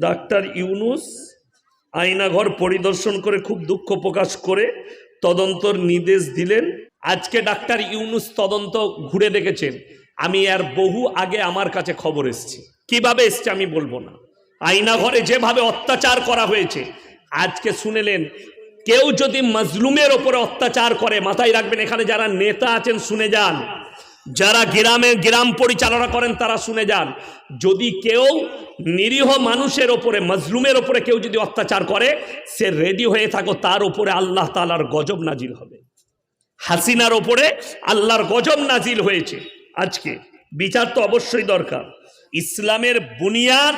Doctor Yunus Aynaghor পরিদর্শন করে খুব দুঃখ প্রকাশ করে তদন্তর নির্দেশ দিলেন। আজকে ডাক্তার ইউনুস তদন্ত ঘুরে দেখেছেন। আমি আর বহু আগে আমার কাছে খবর এসছে। কীভাবে এসছে আমি বলব না। আয়নাঘরে যেভাবে অত্যাচার করা হয়েছে, আজকে শুনেলেন, কেউ যদি মজলুমের ওপরে অত্যাচার করে, মাথায় রাখবেন, এখানে যারা নেতা আছেন, শুনে যান। যারা গ্রামে গ্রাম পরিচালনা করেন, তারা শুনে যান। যদি কেউ নিরীহ মানুষের ওপরে, মজলুমের ওপরে কেউ যদি অত্যাচার করে, সে রেডি হয়ে থাকো, তার ওপরে আল্লাহ তালার গজব নাজিল হবে। হাসিনার ওপরে আল্লাহর গজব নাজিল হয়েছে আজকে। বিচার তো অবশ্যই দরকার। ইসলামের বুনিয়াদ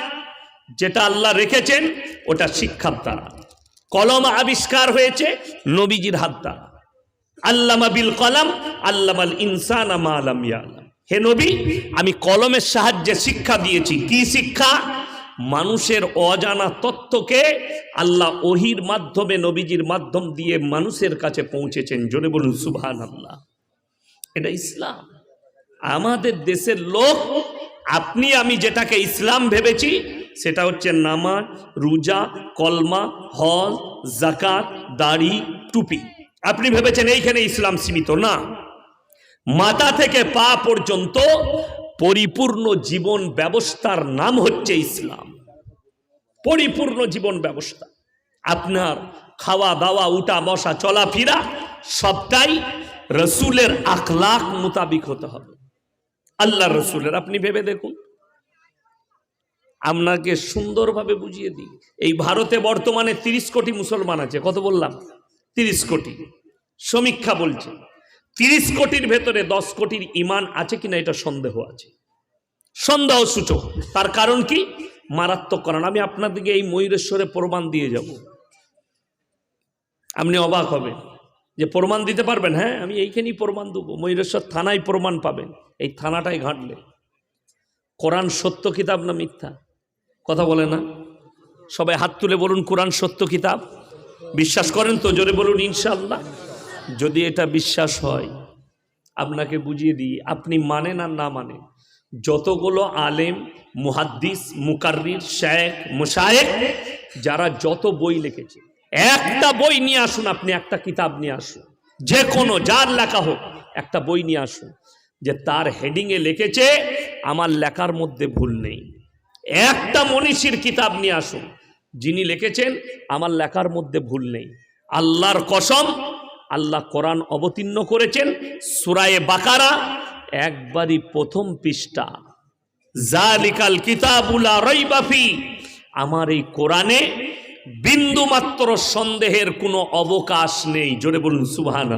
যেটা আল্লাহ রেখেছেন, ওটা শিক্ষার দ্বারা। কলম আবিষ্কার হয়েছে নবীজির হাত দ্বারা। আল্লামা বিল কলাম, আল্লামাল ইনসান আলাম ইয়ালাম। হে নবী, আমি কলমের সাহায্যে শিক্ষা দিয়েছি। কি শিক্ষা? মানুষের অজানা তত্ত্বকে আল্লাহ ওহির মাধ্যমে, নবীজির মাধ্যম দিয়ে মানুষের কাছে পৌঁছেছেন। জোরে বলুন সুবহান আল্লাহ এটা ইসলাম। আমাদের দেশের লোক, আপনি, আমি যেটাকে ইসলাম ভেবেছি, সেটা হচ্ছে নামাজ, রোজা, কলমা হল জাকাত দাড়ি, টুপি। আপনি ভেবেছেন এইখানে ইসলাম সীমিত না। মাথা থেকে পা পর্যন্ত পরিপূর্ণ জীবন ব্যবস্থার নাম হচ্ছে ইসলাম। পরিপূর্ণ জীবন ব্যবস্থা। আপনার খাওয়া, দাওয়া, উঠা, বসা, চলাফেরা সবটাই রসুলের আখলাক মোতাবিক হতে হবে। আল্লাহ রসুলের, আপনি ভেবে দেখুন। আপনাকে সুন্দরভাবে বুঝিয়ে দিই। এই ভারতে বর্তমানে তিরিশ কোটি মুসলমান আছে, কত বললাম? তিরিশ কোটি। সমীক্ষা বলছে, তিরিশ কোটির ভেতরে দশ কোটির ইমান আছে কিনা এটা সন্দেহ আছে। সন্দেহ সূচক। তার কারণ কি? মারাত্মক কারণ। আমি আপনাদেরকে এই ময়ূরেশ্বরে প্রমাণ দিয়ে যাব। আপনি অবাক হবেন যে প্রমাণ দিতে পারবেন হ্যাঁ আমি এইখানেই প্রমাণ দেবো। ময়ূরেশ্বর থানায় প্রমাণ পাবেন। এই থানাটাই ঘাঁটলে। কোরআন সত্য কিতাব না মিথ্যা? কথা বলে না? সবাই হাত তুলে বলুন, কোরআন সত্য কিতাব? বিশ্বাস করেন তো? জোরে বলুন ইনশাল্লাহ যদি এটা বিশ্বাস হয়, আপনাকে বুঝিয়ে দিই, আপনি মানেন আর না মানেন, যতগুলো আলেম, মুহাদ্দিস, মুকাররির শেখ মুশায়েক যারা যত বই লিখেছে, একটা বই নিয়ে আসুন, আপনি একটা কিতাব নিয়ে আসুন যে কোনো যার লেখা হোক, একটা বই নিয়ে আসুন, যে তার হেডিংয়ে লিখেছে, আমার লেখার মধ্যে ভুল নেই। একটা মনীষীর কিতাব নিয়ে আসুন যিনি লিখেছেন, আমার লেখার মধ্যে ভুল নেই। আল্লাহর কসম, আল্লাহ কোরআন অবতীর্ণ করেছেন, সুরায়ে বাকারা, একবারই প্রথম পৃষ্ঠা। জালিকাল কিতাবুলা রইবাফি আমার এই কোরআনে বিন্দু মাত্র সন্দেহের কোনো অবকাশ নেই। জোরে বলুন সুবহান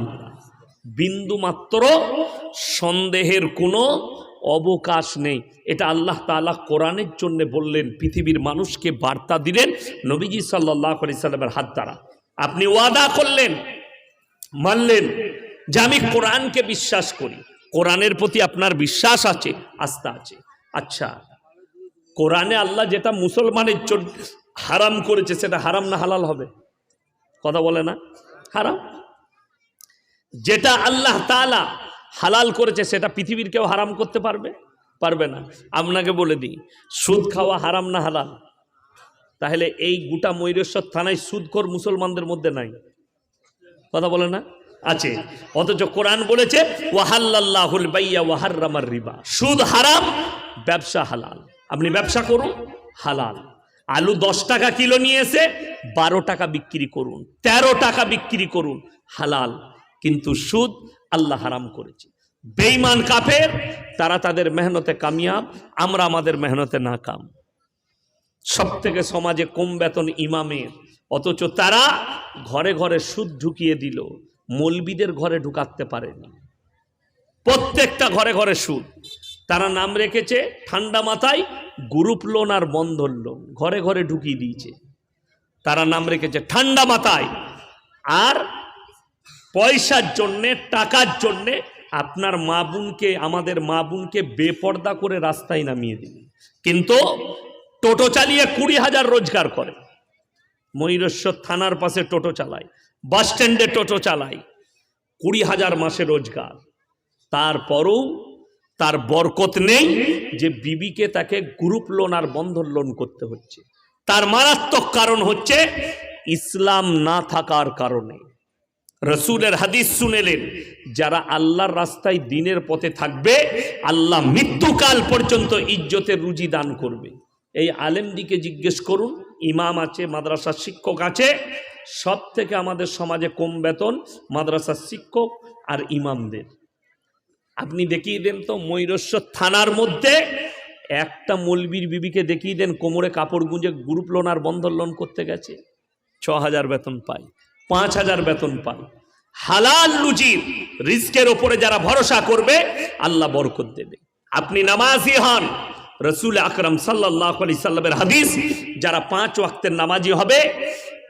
বিন্দু মাত্র সন্দেহের কোনো অবকাশ নেই। এটা আল্লাহ তাআলা কোরআনের জন্য বললেন, পৃথিবীর মানুষকে বার্তা দিলেন নবীজি সাল্লাহ আলি সাল্লামের হাত দ্বারা। আপনি ওয়াদা করলেন, মানলেন যে আমি কোরআনকে বিশ্বাস করি। কোরআনের প্রতি আপনার বিশ্বাস আছে, আস্থা আছে। আচ্ছা কোরআনে আল্লাহ যেটা মুসলমানের জন্য হারাম করেছে, সেটা হারাম না হালাল হবে? কথা বলে না? হারাম? যেটা আল্লাহ তাআলা হালাল করেছে, সেটা পৃথিবীর কেউ হারাম করতে পারবে? পারবে না। আপনাকে বলে দিই, সুদ খাওয়া হারাম না হালাল? তাহলে এই গোটা ময়ূরেশ্বর থানায় সুদখোর মুসলমানদের মধ্যে নাই। কথা বলে না? আছে। অথচ কোরআন বলেছে ওয়াহাল্লাহুল বাইয়া ওয়াহার্রামার রিবা। সুদ হারাম, ব্যবসা হালাল। আপনি ব্যবসা করুন, হালাল। আলু দশ টাকা কিলো নিয়ে এসে বারো টাকা বিক্রি করুন ১৩ টাকা বিক্রি করুন, হালাল। কিন্তু সুদ আল্লাহ হারাম করেছে। বেঈমান কাফের, তারা তাদের মেহনতে কামিয়াব, আমরা আমাদের মেহনতে নাকাম। সব থেকে সমাজে কম বেতন ইমামের, অথচ তারা ঘরে ঘরে সুদ ঢুকিয়ে দিল, মলবিদের ঘরে ঢুকাতে পারেনি। প্রত্যেকটা ঘরে ঘরে সুদ। তারা নাম রেখেছে ঠান্ডা মাথায় গ্রুপ লোন আর বন্ধন লোন, ঘরে ঘরে ঢুকিয়ে দিয়েছে। তারা নাম রেখেছে ঠান্ডা মাথায়। আর পয়সার জন্যে, টাকার জন্যে আপনার মা বোনকে, আমাদের মা বোনকে বেপর্দা করে রাস্তায় নামিয়ে দিবে কিন্তু টোটো চালিয়ে কুড়ি হাজার রোজগার করে। ময়ূরেশ্বর থানার পাশে টোটো চালায়, বাস স্ট্যান্ডে টোটো চালায়, কুড়ি হাজার মাসে রোজগার। তারপরও তার বরকত নেই যে বিবিকে তাকে গ্রুপ লোন আর বন্ধন লোন করতে হচ্ছে। তার মারাত্মক কারণ হচ্ছে ইসলাম না থাকার কারণে। রসুলের হাদিস শুনেলেন, যারা আল্লাহর রাস্তায় দিনের পথে থাকবে, আল্লাহ মৃত্যুকাল পর্যন্ত ইজ্জতের রুজি দান করবে। এই আলেমদিকে জিজ্ঞেস করুন, ইমাম আছে, মাদ্রাসার শিক্ষক আছে সব থেকে আমাদের সমাজে কম বেতন মাদ্রাসার শিক্ষক আর ইমামদের। আপনি দেখিয়ে দেন তো ময়ূরেশ্বর থানার মধ্যে, একটা মলবির বিবিকে দেখিয়ে দেন, কোমরে কাপড় গুঁজে গ্রুপ লোন আর বন্ধন লোন করতে গেছে। ছ হাজার বেতন পায়। পাঁচ হাজার বেতন পায়। হালাল লুচির রিস্কের ওপরে যারা ভরসা করবে, আল্লাহ বরকত দেবে। আপনি নামাজি হন, রসুল আকরম সাল্লাহ আলি সাল্লামের হাদিস, যারা পাঁচ ওয়াক্তের নামাজি হবে,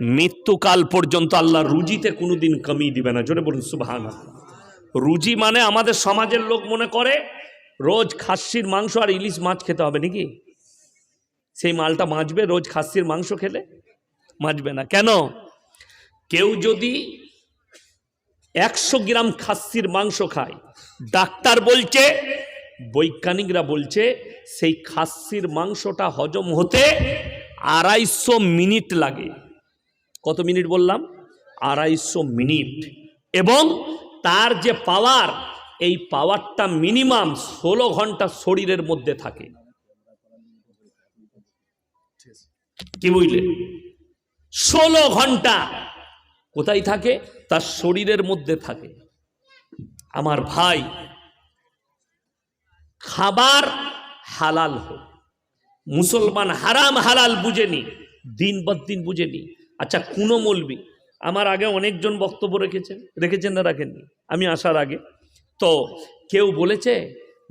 মৃত্যুকাল পর্যন্ত আল্লাহ রুজিতে কোনোদিন কমি দিবে না। জোরে বলুন সুবাহান রুজি মানে আমাদের সমাজের লোক মনে করে, রোজ খাসির মাংস আর ইলিশ মাছ খেতে হবে নাকি? সেই মালটা মাছবে রোজ খাসির মাংস খেলে মাছবে না। কেন? কেউ যদি একশো গ্রাম খাসির মাংস খায়, ডাক্তার বলছে, বৈজ্ঞানিকরা বলছে, সেই খাসির মাংসটা হজম হতে আড়াইশো মিনিট লাগে। কত মিনিট বললাম? আড়াইশো মিনিট। এবং তার যে পাওয়ার, এই পাওয়ারটা মিনিমাম ষোলো ঘণ্টা শরীরের মধ্যে থাকে। কি বুঝলেন ষোলো ঘণ্টা কোথায় থাকে? তার শরীরের মধ্যে থাকে। আমার ভাই, খাবার হালাল হোক। মুসলমান হারাম হালাল বুঝেনি দিন বদ দিন বুঝেনি আচ্ছা কোনো মলবি? আমার আগে অনেকজন বক্তব্য রেখেছেন রেখেছেন না রাখেননি? আমি আসার আগে। তো কেউ বলেছে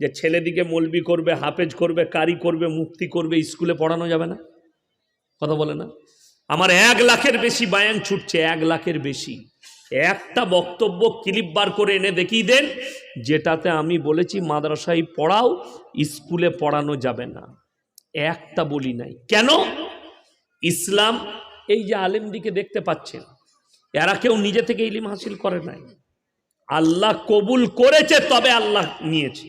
যে ছেলেদিকে মলবি করবে, হাফেজ করবে, কারি করবে মুক্তি করবে, স্কুলে পড়ানো যাবে না? কথা বলে না? আমার এক লাখের বেশি বায়ান ছুটছে, এক লাখের বেশি। একটা বক্তব্য ক্লিপ বার করে এনে দেখিয়ে দেন, যেটাতে আমি বলেছি, মাদ্রাসায় পড়াও, স্কুলে পড়ানো যাবে না। একটা বলি নাই। কেন? ইসলাম, এই যে আলেমদিকে দেখতে পাচ্ছেন, এরা কেউ নিজে থেকে ইলিম হাসিল করে নাই। আল্লাহ কবুল করেছে, তবে আল্লাহ নিয়েছে।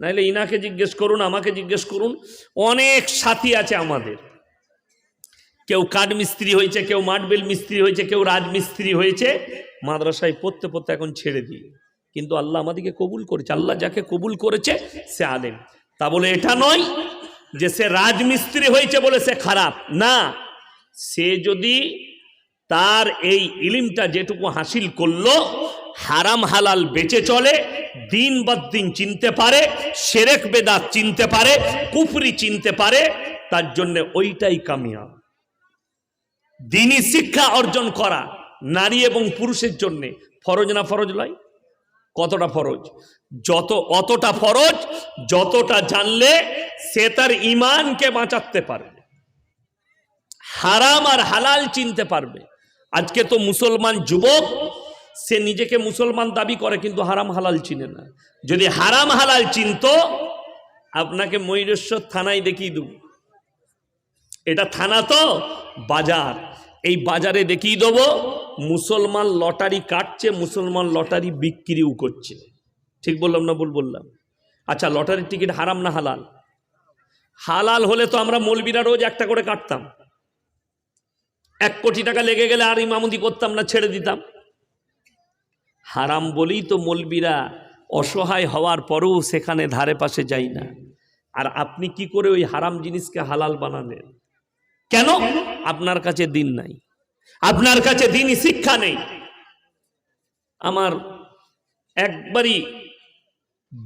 নাইলে ইনাকে জিজ্ঞেস করুন, আমাকে জিজ্ঞেস করুন, অনেক সাথী আছে আমাদের। কেউ কাঠ মিস্ত্রি হয়েছে, কেউ মাটবেল মিস্ত্রি হয়েছে, কেউ রাজমিস্ত্রি হয়েছে, মাদ্রাসায় পড়তে পড়তে এখন ছেড়ে দিয়ে কিন্তু আল্লাহ আমাদেরকে কবুল করেছে, আল্লাহ যাকে কবুল করেছে, সে আলেম। তা বলে এটা নয় যে সে রাজমিস্ত্রি হয়েছে বলে সে খারাপ। না, সে যদি তার এই ইলিমটা যেটুকু হাসিল করল, হারাম হালাল বেঁচে চলে, দিন বাদ দিন চিনতে পারে, সেরেক বেদাত চিনতে পারে, কুফরি চিনতে পারে, তার জন্য ওইটাই কামিয়াব। দিনই শিক্ষা অর্জন করা নারী এবং পুরুষের জন্য। ফরজ না ফরজ নয় কতটা ফরজ? যত অতটা ফরজ, যতটা জানলে সে তার ইমানকে বাঁচাতে পারবে। হারাম আর হালাল চিনতে পারবে। আজকে তো মুসলমান যুবক, সে নিজেকে মুসলমান দাবি করে কিন্তু হারাম হালাল চিনে না। যদি হারাম হালাল চিনত, আপনাকে ময়ূরেশ্বর থানায় দেখিয়ে দেব। এটা থানা তো? বাজার। এই বাজারে দেখিয়ে দেবো, মুসলমান লটারি কাটছে, মুসলমান লটারি বিক্রিও করছে। ঠিক বললাম না ভুল বললাম? আচ্ছা লটারির টিকিট হারাম না হালাল? হালাল হলে তো আমরা মলবিরা রোজ একটা করে কাটতাম। এক কোটি টাকা লেগে গেলে আর ইমামতি করতাম না, ছেড়ে দিতাম। হারাম বলেই তো মলবিরা অসহায় হওয়ার পরেও সেখানে ধারে পাশে যাই না। আর আপনি কি করে ওই হারাম জিনিসকে হালাল বানালেন? কেন? আপনার কাছে দিন নাই। আপনার কাছে দিনই শিক্ষা নেই। আমার একবারই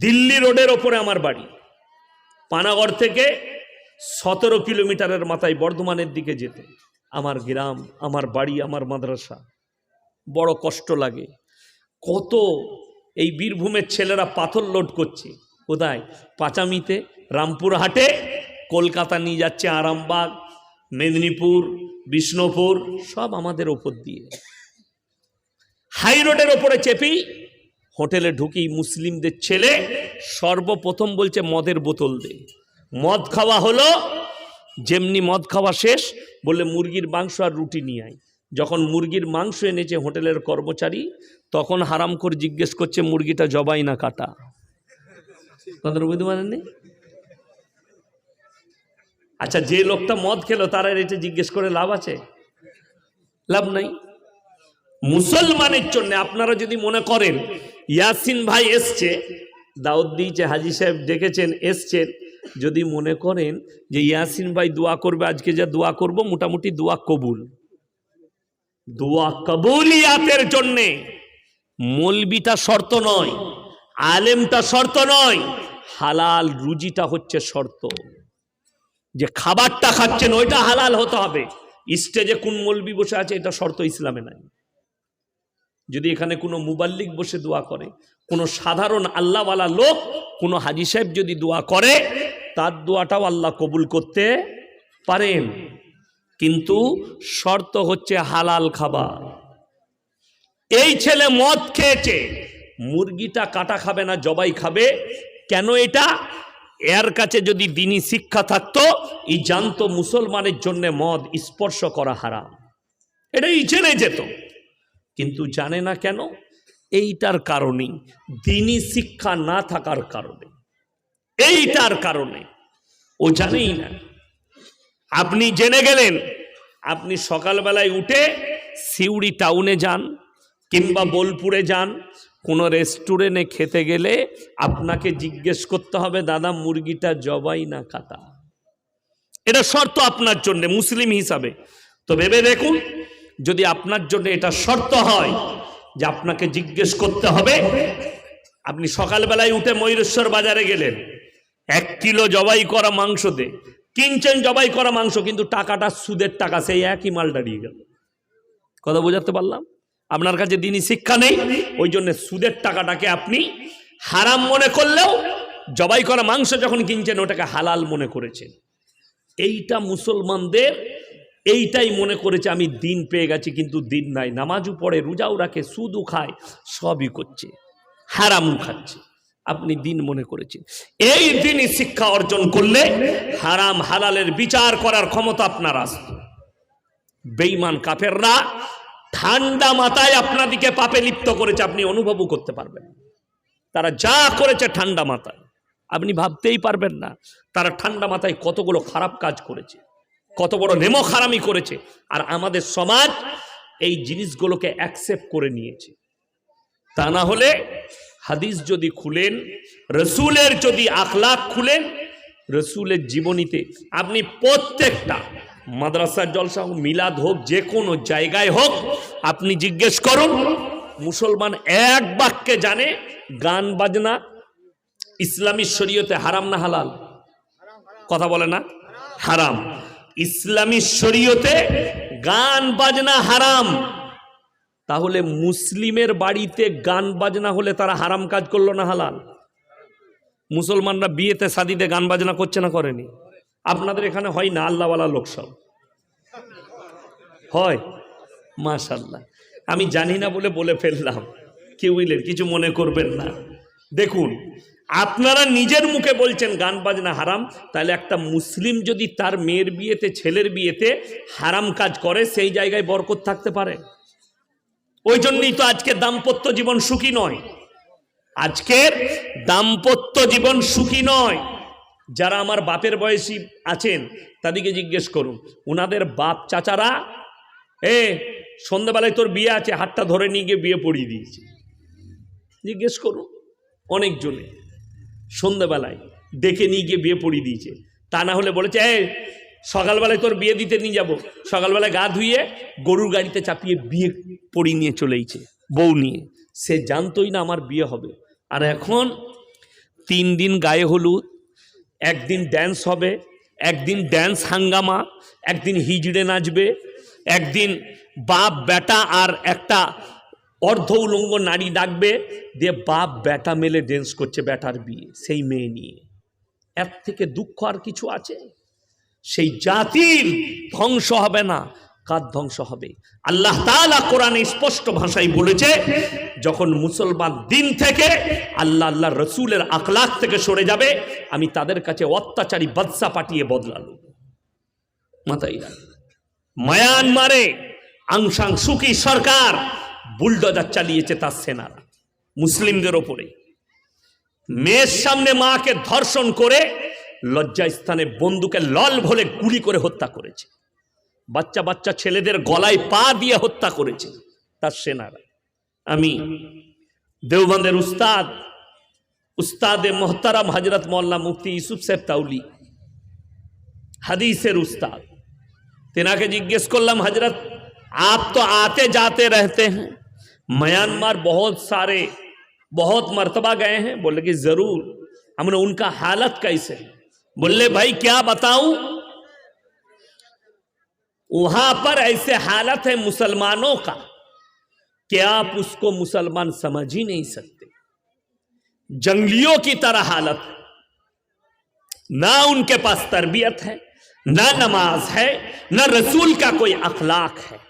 দিল্লি রোডের ওপরে আমার বাড়ি। পানাগড় থেকে সতেরো কিলোমিটারের মাথায় বর্ধমানের দিকে যেতে। আমার গ্রাম, আমার বাড়ি, আমার মাদ্রাসা। বড় কষ্ট লাগে। কত এই বীরভূমের ছেলেরা পাথর লোড করছে। কোথায়? পাচামিতে, রামপুরহাটে, কলকাতা নিয়ে যাচ্ছে আরামবাগ মেদিনীপুর, বিষ্ণুপুর, সব আমাদের ওপর দিয়ে। হাই রোডের ওপরে চেপি, হোটেলে ঢুকি মুসলিমদের ছেলে সর্বপ্রথম বলছে, মদের বোতল দে। মদ খাওয়া হলো, যেমনি মদ খাওয়া শেষ বলে মুরগির মাংস আর রুটি নিয়ে আয়। যখন মুরগির মাংস এনেছে হোটেলের কর্মচারী, তখন হারাম করে জিজ্ঞেস করছে, মুরগিটা জবাই না কাটা? কথাটা বুঝতে পারেননি? আচ্ছা যে লোকটা মদ খেলো, তারা এটা জিজ্ঞেস করে, লাভ আছে? লাভ নাই। মুসলমানের জন্য আপনারা যদি মনে করেন, ইয়াসিন ভাই এসছে দাউদ দিয়েছে হাজি সাহেব ডেকেছেন এসছেন যদি মনে করেন যে ইয়াসিন ভাই দোয়া করবে, আজকে যা দোয়া করব, মোটামুটি দোয়া কবুল। দোয়া কবুলিয়াতের জন্যে মলবিটা শর্ত নয়, আলেমটা শর্ত নয়, হালাল রুজিটা হচ্ছে শর্ত। যে খাবারটা খাচ্ছেন, ওইটা হালাল হতে হবে। স্টেজে কোন মলবি বসে আছে, এটা শর্ত ইসলামে নাই। যদি এখানে কোনো মুবাল্লিক বসে দোয়া করে, কোনো সাধারণ আল্লাহওয়ালা লোক, কোনো হাজি সাহেব যদি দোয়া করে, তার দোয়াটাও আল্লাহ কবুল করতে পারেন। কিন্তু শর্ত হচ্ছে হালাল খাবার। এই ছেলে মদ খেয়েছে, মুরগিটা কাটা খাবে না, জবাই খাবে, কেন এটা? এর কাছে যদি দিনী শিক্ষা থাকতো, এই জানতো মুসলমানের জন্য মদ স্পর্শ করা হারাম। এটাই জেনে যেত। কিন্তু জানে না কেন? এইটার কারণেই দিনী শিক্ষা না থাকার কারণে। এইটার কারণে। ও জানেই না। আপনি জেনে গেলেন, আপনি সকালবেলায় উঠে সিউড়ি টাউনে যান কিংবা বোলপুরে যান কোনো রেস্টুরেন্টে খেতে গেলে আপনাকে জিজ্ঞেস করতে হবে, দাদা, মুরগিটা জবাই না কাটা? এটা শর্ত আপনার জন্য, মুসলিম হিসাবে। তো ভেবে দেখুন, যদি আপনার জন্য এটা শর্ত হয় যে আপনাকে জিজ্ঞেস করতে হবে, আপনি সকালবেলায় উঠে ময়ূরেশ্বর বাজারে গেলেন, এক কিলো জবাই করা মাংস দে। কিনছেন জবাই করা মাংস, কিন্তু টাকাটা সুদের টাকা, সেই একই মাল দাঁড়িয়ে গেল। কথা বোঝাতে পারলাম? আপনার কাছে দিনই শিক্ষা নেই, ওই জন্য সুদের টাকাটাকে আপনি হারাম মনে করলেও জবাই করা মাংস যখন কিনছেন, ওটাকে হালাল মনে করেছেন। এইটা মুসলমানদের, এইটাই মনে করেছে, আমি দিন পেয়ে গেছি কিন্তু দিন নাই। নামাজও পড়ে, রোজাও রাখে, সুদও খায়, সবই করছে। হারাম খাচ্ছে, আপনি দিন মনে করেছেন। এই দিনই শিক্ষা অর্জন করলে হারাম, হালালের বিচার করার ক্ষমতা আপনার আসত বেইমান কাফেররা ঠান্ডা মাথায় আপনাদিকে পাপে লিপ্ত করেছে, আপনি অনুভবও করতে পারবেন। তারা যা করেছে ঠান্ডা মাথায়, আপনি ভাবতেই পারবেন না, তারা ঠান্ডা মাথায় কতগুলো খারাপ কাজ করেছে, কত বড় নেমো খারামি করেছে, আর আমাদের সমাজ এই জিনিসগুলোকে অ্যাকসেপ্ট করে নিয়েছে। তা না হলে হাদিস যদি খুলেন, রসুলের যদি আখলাক খুলেন, রসুলের জীবনীতে আপনি প্রত্যেকটা মাদ্রাসার জলসা হোক মিলাদ হোক, যে কোনো জায়গায় হোক, আপনি জিজ্ঞেস করুন, মুসলমান এক বাক্যে জানে, গান, বাজনা, ইসলামী শরীয়তে হারাম না হালাল? কথা বলে না? হারাম। ইসলামী শরীয়তে গান, বাজনা হারাম। তাহলে মুসলিমের বাড়িতে গান, বাজনা হলে তারা হারাম কাজ করল না হালাল? মুসলমানরা বিয়েতে শাদিতে গান, বাজনা করছে না করেনি? আপনাদের এখানে হয় না আল্লাহওয়ালা লোক সব। হয়? মাশাল্লাহ আমি জানি না বলে বলে ফেললাম। কেউ বুঝলেন কিছু মনে করবেন না। দেখুন, আপনারা নিজের মুখে বলছেন গান বাজনা হারাম, তাহলে একটা মুসলিম যদি তার মেয়ের বিয়েতে, ছেলের বিয়েতে হারাম কাজ করে, সেই জায়গায় বরকত থাকতে পারে। ওই জন্যই তো আজকে দাম্পত্য জীবন সুখী নয়। আজকের দাম্পত্য জীবন সুখী নয়। যারা আমার বাপের বয়সী আছেন, তাদেরকে জিজ্ঞেস করুন ওনাদের বাপ চাচারা? এ, সন্ধ্যাবেলায় তোর বিয়ে আছে, হাতটা ধরে নিয়ে গিয়ে বিয়ে পড়িয়ে দিয়েছে। জিজ্ঞেস করুন অনেকজনে, সন্ধ্যাবেলায় ডেকে নিয়ে গিয়ে বিয়ে পড়িয়ে দিয়েছে। তা না হলে বলেছে, এ, সকালবেলায় তোর বিয়ে দিতে নিয়ে যাব। সকালবেলায় গা ধুয়ে গরুর গাড়িতে চাপিয়ে বিয়ে পড়িয়ে নিয়ে চলেইছে বউ নিয়ে। সে জানতোই না আমার বিয়ে হবে। আর এখন তিন দিন গায়ে হলুদ একদিন ড্যান্স হবে, একদিন ড্যান্স হাঙ্গামা, একদিন হিজড়ে নাচবে, একদিন বাপ, বেটা আর একটা অর্ধ উলঙ্গ নারী ডাকবে দিয়ে বাপ, বেটা মেলে ড্যান্স করছে বেটার বিয়ে, সেই মেয়ে নিয়ে। এর থেকে দুঃখ আর কিছু আছে? সেই জাতির ধ্বংস হবে না। কার ধ্বংস হবে? আল্লাহ তাআলা কোরআনে স্পষ্ট ভাষায় বলেছে, যখন মুসলমান দিন থেকে আল্লাহ আল্লাহ রসুলের আখলাক থেকে সরে যাবে, আমি তাদের কাছে অত্যাচারী বাদশা পাঠিয়ে বদলালো। মাথায় মায়ানমারে আংসাং সুকি সরকার বুলডোজার চালিয়েছে তার সেনারা, মুসলিমদের ওপরে। মেয়ের সামনে মাকে ধর্ষণ করে লজ্জা স্থানে বন্দুকে লল ভরে গুলি করে হত্যা করেছে। বাচ্চা বাচ্চা ছেলেদের গলায় পা দিয়ে হত্যা করেছে তার সেনারা আমি দেওবন্দের উস্তাদ উস্তাদে মোহতারাম হজরত মোল্লা মুফতি ইউসুফ সাহেব তাউলি হাদিসের উস্তাদ তেনাকে জিজ্ঞেস করলাম हजरत आप तो आते जाते रहते हैं म्यांमार बहुत सारे बहुत मर्तबा गए हैं बोले कि जरूर हमने उनका हालत कैसे है? बोले भाई क्या बताऊं वहाँ पर ऐसे हालत है मुसलमानों का कि आप उसको मुसलमान समझ ही नहीं सकते। जंगलियों की तरह हालत ना उनके पास तरबियत है, ना नमाज़ है, ना रसूल का कोई अखलाक है।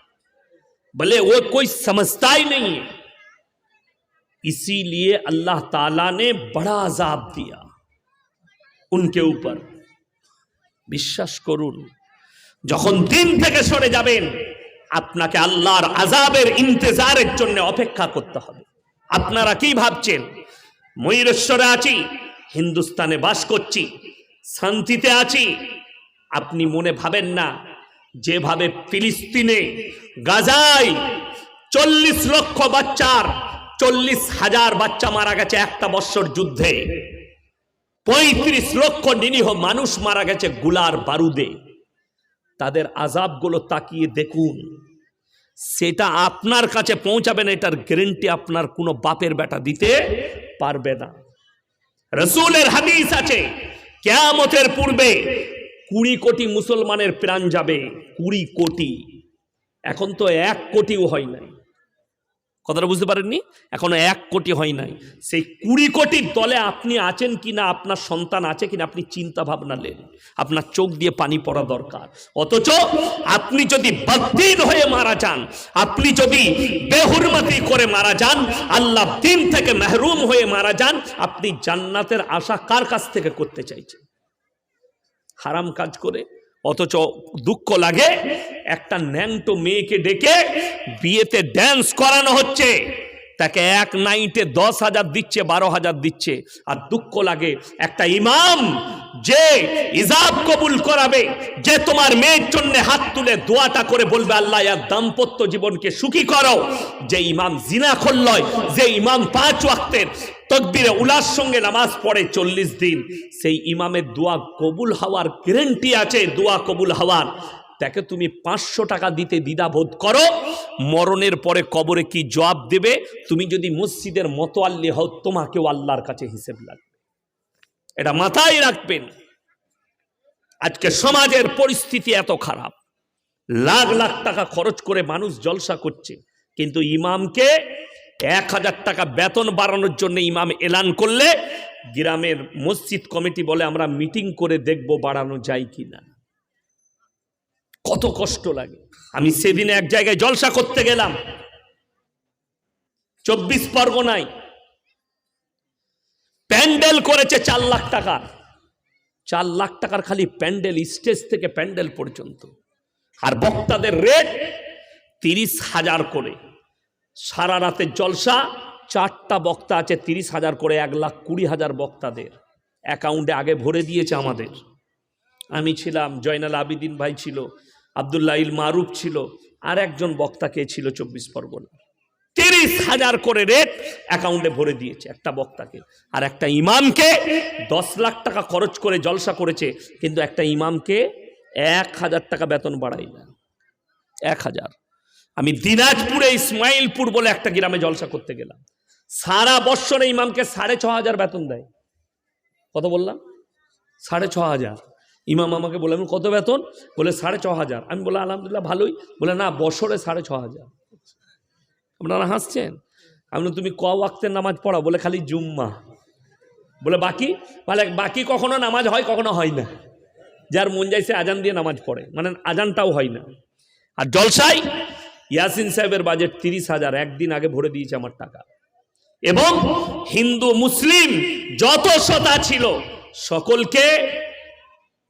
भले वो कोई समझता ही नहीं है। इसीलिए अल्लाह ताला ने बड़ा अजाब दिया। उनके ऊपर विश्वास करूँ। যখন দিন থেকে সরে যাবেন, আপনাকে আল্লাহর আজাবের ইন্তজারের জন্য অপেক্ষা করতে হবে। আপনারা কি ভাবছেন? ময়ূরেশ্বরে আছি, হিন্দুস্তানে বাস করছি, শান্তিতে আছি। আপনি মনে ভাবেন না, যেভাবে ফিলিস্তিনে, গাজায় চল্লিশ লক্ষ বাচ্চার, চল্লিশ হাজার বাচ্চা মারা গেছে একটা বৎসর যুদ্ধে। পঁয়ত্রিশ লক্ষ নিরীহ মানুষ মারা গেছে গুলার বারুদে। তাদের আজাবগুলো তাকিয়ে দেখুন। সেটা আপনার কাছে পৌঁছাবে না, এটার গ্যারেন্টি আপনার কোনো বাপের বেটা দিতে পারবে না। রসুলের হাদিস আছে, কেয়ামতের পূর্বে কুড়ি কোটি মুসলমানের প্রাণ যাবে, কুড়ি কোটি। এখন তো এক কোটিও হয় নাই। কথাটা বুঝতে পারেননি? এখনও এক কোটি হয় নাই। সেই কুড়ি কোটির দলে আপনি আছেন কিনা, আপনার সন্তান আছে কিনা, আপনি চিন্তা ভাবনা নেন। আপনার চোখ দিয়ে পানি পড়া দরকার। অথচ আপনি যদি বদ্দিন হয়ে মারা যান, আপনি যদি বেহুরমতি করে মারা যান, আল্লাহ দিন থেকে মেহরুম হয়ে মারা যান, আপনি জান্নাতের আশা কার কাছ থেকে করতে চাইছেন? হারাম কাজ করে অথচ দুঃখ লাগে একটা ন্যাংটো মেয়েকে ডেকে বিয়েতে ড্যান্স করানো হচ্ছে। তাকে এক নাইটে দশ হাজার দিচ্ছে, বারো হাজার দিচ্ছে। আর দুঃখ লাগে, একটা ইমাম যে ইজাব কবুল করাবে, যে তোমার মেয়ের জন্য হাত তুলে দোয়াটা করে বলবে, আল্লাহ আর দাম্পত্য জীবনকে সুখী করো। যে ইমাম জিনা খোল্লয় যে ইমাম পাঁচ ওয়াক্তের তকবিরে উলার সঙ্গে নামাজ পড়ে চল্লিশ দিন, সেই ইমামের দোয়া কবুল হওয়ার গ্যারেন্টি আছে, দোয়া কবুল হওয়ার। তাকে তুমি পাঁচশো টাকা দিতে দ্বিধাবোধ করো। মরণের পরে কবরে কি জবাব দেবে? তুমি যদি মসজিদের মতোয়াল্লি হও, তোমাকেও আল্লাহর কাছে হিসেব লাগবে। এটা মাথায় রাখবেন। আজকে সমাজের পরিস্থিতি এত খারাপ। লাখ লাখ টাকা খরচ করে মানুষ জলসা করছে। কিন্তু ইমামকে এক হাজার টাকা বেতন বাড়ানোর জন্য ইমাম এলান করলে গ্রামের মসজিদ কমিটি বলে আমরা মিটিং করে দেখব বাড়ানো যায় কি না কত কষ্ট লাগে। আমি সেদিন এক জায়গায় জলসা করতে গেলাম। চব্বিশ পরগনায় প্যান্ডেল করেছে চার লাখ টাকা। চার লাখ টাকার খালি প্যান্ডেল, স্টেজ থেকে প্যান্ডেল পর্যন্ত। আর বক্তাদের রেট তিরিশ হাজার করে। সারা রাতের জলসা, চারটা বক্তা আছে, তিরিশ হাজার করে, এক লাখ কুড়ি হাজার বক্তাদের। অ্যাকাউন্টে আগে ভরে দিয়েছে আমাদের। আমি ছিলাম, জয়নাল আবিদিন ভাই ছিল আবদুল্লাহ ইল মারুফ ছিল, আর একজন বক্তা কে ছিল চব্বিশ পরগনা। তিরিশ হাজার করে রেট অ্যাকাউন্টে ভরে দিয়েছে একটা বক্তাকে। আর একটা ইমামকে দশ লাখ টাকা খরচ করে জলসা করেছে, কিন্তু একটা ইমামকে এক হাজার টাকা বেতন বাড়াই না। এক হাজার। আমি দিনাজপুরে ইসমাইলপুর বলে একটা গ্রামে জলসা করতে গেলাম। সারা বৎসরে ইমামকে সাড়ে ছ হাজার বেতন দেয়। কত বললাম? সাড়ে ছ হাজার। ইমাম আমাকে বলে, আমি কত বেতন? বলে, সাড়ে ছ হাজার। আমি বলে আলহামদুলিল্লাহ, ভালোই। বলে, না, বছরে সাড়ে ছ হাজার। আপনারা হাসছেন? আমি তুমি ক ওয়াক্তের নামাজ পড়া বলে, খালি জুম্মা। বলে, বাকি? বলে, বাকি কখনো নামাজ হয়, কখনো হয় না। যার মন যায়, সে আজান দিয়ে নামাজ পড়ে। মানে আজানটাও হয় না। আর জলসাই ইয়াসিন সাহেবের বাজেট তিরিশ হাজার। একদিন আগে ভরে দিয়েছে আমার টাকা। এবং হিন্দু, মুসলিম যত শতা ছিল, সকলকে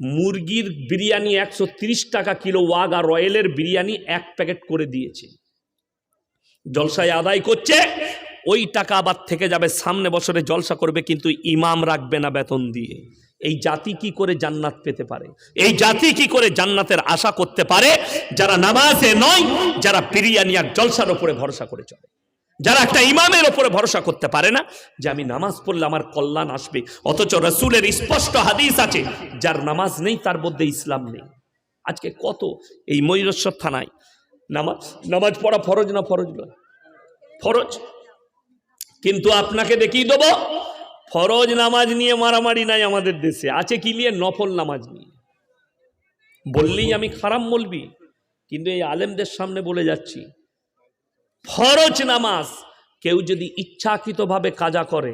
মুরগির বিরিয়ানি একশো টাকা কিলো ওয়াগা রয়েলের বিরিয়ানি এক প্যাকেট করে দিয়েছে। জলসায় আদায় করছে, ওই টাকা আবার থেকে যাবে, সামনে বছরে জলসা করবে, কিন্তু ইমাম রাখবে না বেতন দিয়ে। এই জাতি কি করে জান্নাত পেতে পারে? এই জাতি কি করে জান্নাতের আশা করতে পারে? যারা নামাজে নয়, যারা বিরিয়ানি আর জলসার উপরে ভরসা করে চলে। যারা একটা ইমামের ওপরে ভরসা করতে পারে না, যে আমি নামাজ পড়লে আমার কল্যাণ আসবে। অথচ রসুলের স্পষ্ট হাদিস আছে, যার নামাজ নেই, তার মধ্যে ইসলাম নেই। আজকে কত? এই ময়ূরেশ্বর থানায় নামাজ নামাজ পড়া ফরজ না ফরজ নয়? ফরজ। কিন্তু আপনাকে দেখিয়ে দেবো, ফরজ নামাজ নিয়ে মারামারি নাই আমাদের দেশে। আছে কি নিয়ে? নফল নামাজ নিয়ে। বললেই আমি খারাপ বলবি, কিন্তু এই আলেমদের সামনে বলে যাচ্ছি ফরজ নামাজ, কেউ যদি ইচ্ছাকৃতভাবে কাজা করে,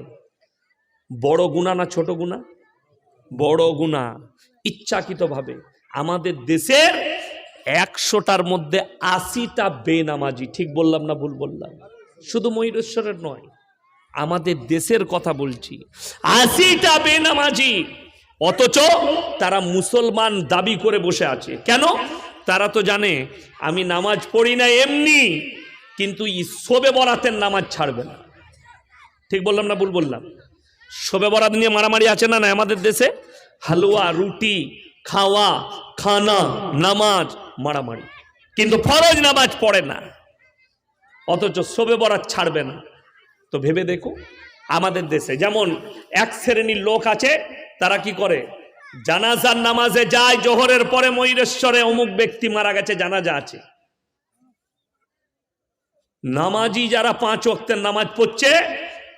বড় গুণা না ছোট গুণা? বড় গুণা, ইচ্ছাকৃতভাবে। আমাদের দেশের একশোটার মধ্যে আশিটা বেনামাজি, ঠিক বললাম না ভুল বললাম? শুধু ময়ূরেশ্বরের নয়, আমাদের দেশের কথা বলছি। আশিটা বেনামাজি, অথচ তারা মুসলমান দাবি করে বসে আছে। কেন? তারা তো জানে, আমি নামাজ পড়ি না এমনি। কিন্তু শোবে বরাতের নামাজ ছাড়বে না। ঠিক বললাম না ভুল বললাম? শোবে বরাত নিয়ে মারামারি আছে না না আমাদের দেশে? হালুয়া, রুটি, খাওয়া, খানা, নামাজ, মারামারি। কিন্তু ফরজ নামাজ পড়ে না। অথচ শোবে বরাত ছাড়বে না। তো ভেবে দেখো, আমাদের দেশে যেমন এক শ্রেণির লোক আছে, তারা কি করে? জানাজার নামাজে যায়, জোহরের পরে ময়ূরেশ্বরে অমুক ব্যক্তি মারা গেছে, জানাজা আছে। নামাজি যারা পাঁচ ওয়াক্তের নামাজ পড়ছে,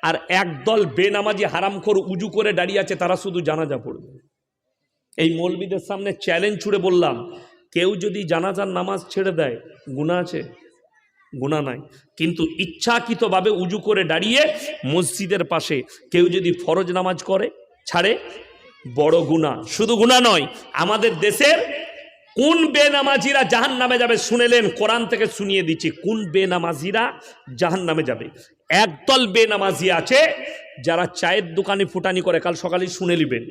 আর একদল বেনামাজি হারামখোর উজু করে দাঁড়িয়ে আছে, তারা শুধু জানাজা পড়বে। এই মৌলবীদের সামনে চ্যালেঞ্জ ছুড়ে বললাম, কেউ যদি জানাজার নামাজ ছেড়ে দেয় গুণা আছে? গুণা নাই। কিন্তু ইচ্ছাকৃতভাবে উজু করে দাঁড়িয়ে মসজিদের পাশে কেউ যদি ফরজ নামাজ করে, ছাড়ে, বড় গুণা শুধু গুণা নয়, আমাদের দেশের কোন বেনামাজিরা জাহান নামে যাবে শুনেলেন? কোরআন থেকে শুনিয়ে দিচ্ছি। কোন বেনামাজিরা জাহান নামে যাবে? একদল বেনামাজি আছে, যারা চায়ের দোকানে ফুটানি করে। কাল সকালে শুনে নিবেন।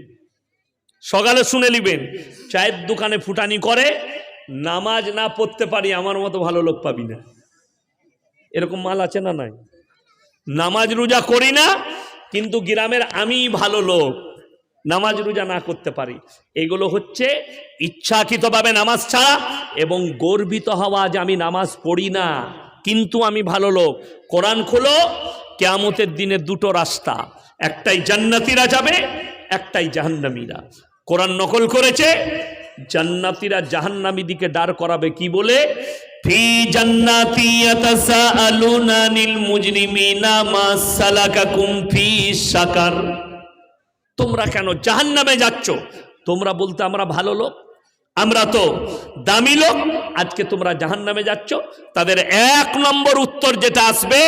সকালে শুনে নিবেন। চায়ের দোকানে ফুটানি করে, নামাজ না পড়তে পারি, আমার মতো ভালো লোক পাবি না। এরকম মাল আছে না নাই? নামাজ রোজা করি না, কিন্তু গ্রামের আমি ভালো লোক। নামাজ রোজা না করতে পারি। এগুলো হচ্ছে ইচ্ছাকৃতভাবে নামাজ ছাড়া এবং গর্বিত হওয়া যে আমি নামাজ পড়ি না। কিন্তু আমি ভালো লোক। কোরআন খোলো, কেয়ামতের দিনে দুটো রাস্তা। একটাই জান্নাতিরা যাবে, একটাই জাহান্নামীরা। কোরআন নকল করেছে, জান্নাতিরা জাহান্নামী দিকে দাঁড় করাবে কি বলে? ফি মুজরিমিনা ফি সাকার তোমরা কেন জাহান্নামে যাচ্ছ? তোমরা বলতে আমরা ভালো লোক। আমরা তো দামি লোক। আজকে তোমরা জাহান্নামে যাচ্ছ। তাদের এক নম্বর উত্তর যেটা আসবে,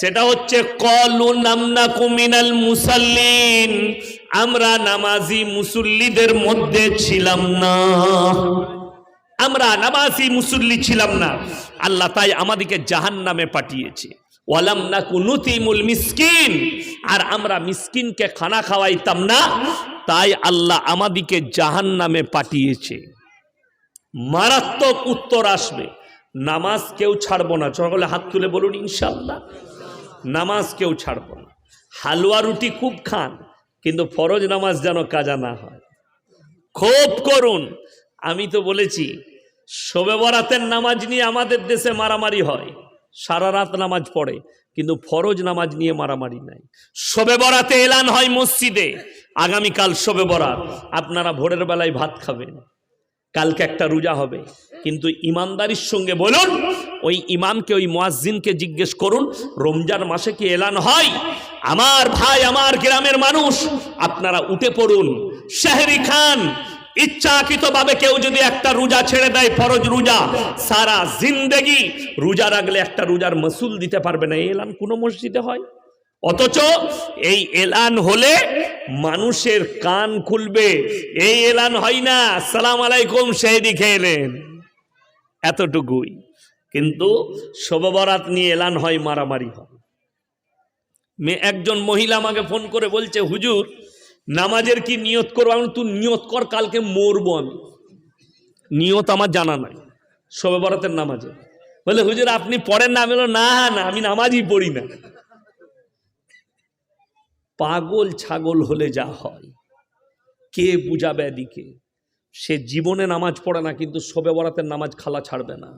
সেটা হচ্ছে, কলু নামনা কুমিনাল মুসাল্লিন। আমরা নামাজি মুসল্লিদের মধ্যে ছিলাম না। আমরা নামাজি মুসল্লি ছিলাম না। আল্লাহ তাই আমাদেরকে জাহান নামে পাঠিয়েছে। ওয়ালাম না কুনুতিমুল মিসকিন। আর আমরা মিসকিনকে খানা খাওয়াইতাম না, তাই আল্লাহ আমাদিকে জাহান নামে পাঠিয়েছে। মারাত্মক উত্তর আসবে। নামাজ কেউ ছাড়বো না। সকলে হাত তুলে বলুন ইনশাল্লাহ নামাজ কেউ ছাড়বো না। হালুয়া রুটি খুব খান, কিন্তু ফরজ নামাজ যেন কাজা না হয়। খুব করুন। আমি তো বলেছি, শোবে বরাতের নামাজ নিয়ে আমাদের দেশে মারামারি হয়। সারা রাত নামাজ পড়ে, কিন্তু ফরজ নামাজ নিয়ে মারামারি নাই। শোবে বরাতে এলান হয় মসজিদে, আগামীকাল শোবে বরাত। আপনারা ভোরের বেলায় ভাত খাবেন, কালকে একটা রোজা হবে। কিন্তু ইমানদারির সঙ্গে বলুন, ওই ইমামকে, ওই মুয়াজ্জিনকে জিজ্ঞেস করুন, রমজান মাসে কি এলান হয়? আমার ভাই, আমার গ্রামের মানুষ, আপনারা উঠে পড়ুন। শাহরি খান ইচ্ছাকৃতভাবে কেউ যদি একটা রোজা ছেড়ে দেয়, ফরজ রোজা, সারা জিন্দেগি রোজা রাখলে একটা রোজার মসুল দিতে পারবে না। এই এলান কোনো মসজিদে হয়? অথচ এই এলান হলে মানুষের কান খুলবে। এই এলান হয় না সালাম আলাইকুম সেই দিকে এলেন এতটুকুই। কিন্তু শোভবরাত নিয়ে এলান হয়, মারামারি হয়। মেয়ে একজন মহিলা আমাকে ফোন করে বলছে, হুজুর নামাজের কি নিয়ত করব? আমি তুই নিয়ত কর, কালকে মরবো আমি। নিয়ত আমার জানা নাই, শোবে বরাতের নামাজে। বলে, হুজুর, আপনি পড়েন না? আমি না না, আমি নামাজই পড়ি না। পাগল ছাগল হলে যা হয়। কে বুঝাবে এদিকে? সে জীবনে নামাজ পড়ে না, কিন্তু শোবে বরাতের নামাজ খালা ছাড়বে না।